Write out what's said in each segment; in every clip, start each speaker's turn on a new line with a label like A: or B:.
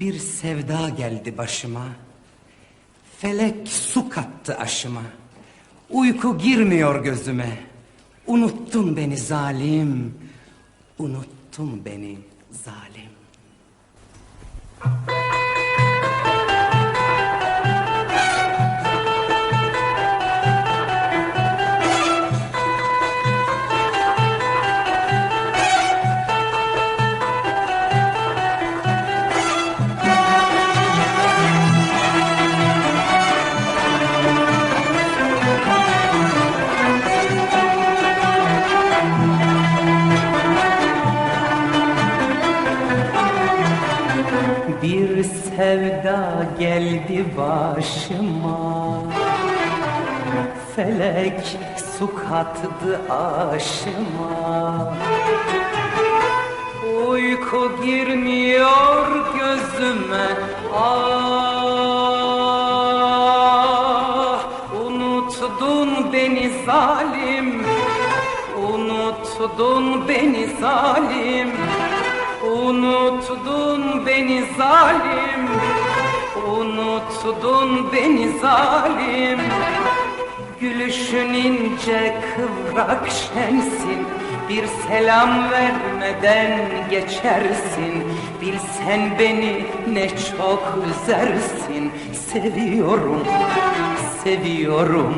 A: Bir sevda geldi başıma. Felek su kattı aşıma. Uyku girmiyor gözüme. Unuttun beni zalim. Unuttun beni zalim. Bir sevda geldi başıma. Felek su kattı aşıma. Uyku girmiyor gözüme. Ah unuttun beni zalim. Unuttun beni zalim Unuttun beni zalim Unuttun beni zalim. Gülüşün ince kıvrak şensin Bir selam vermeden geçersin. Bilsen beni ne çok üzersin. Seviyorum, seviyorum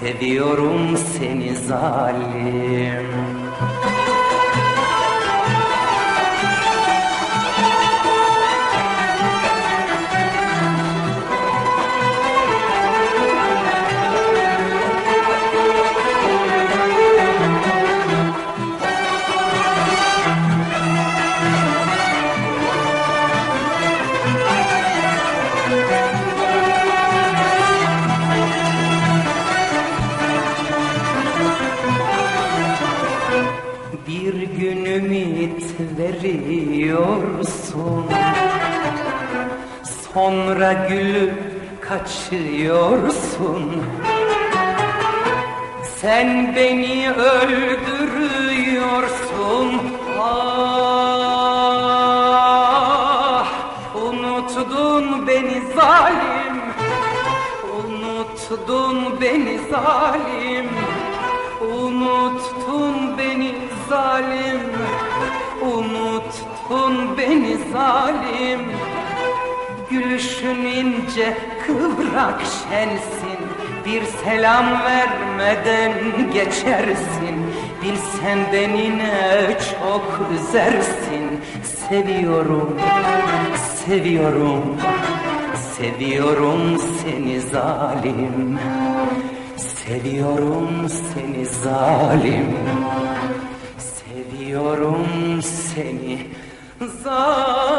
A: Seviyorum seni zalim veriyorsun Sonra gülüp kaçıyorsun. Sen beni öldürüyorsun. Ah unuttun beni zalim. Unuttun beni zalim. Unuttun beni zalim Unuttun beni zalim. Gülüşün ince kıvrak şensin. Bir selam vermeden geçersin. Bilsen beni ne çok üzersin. Seviyorum, seviyorum. Seviyorum seni zalim. Seviyorum seni zalim. Seviyorum seni So.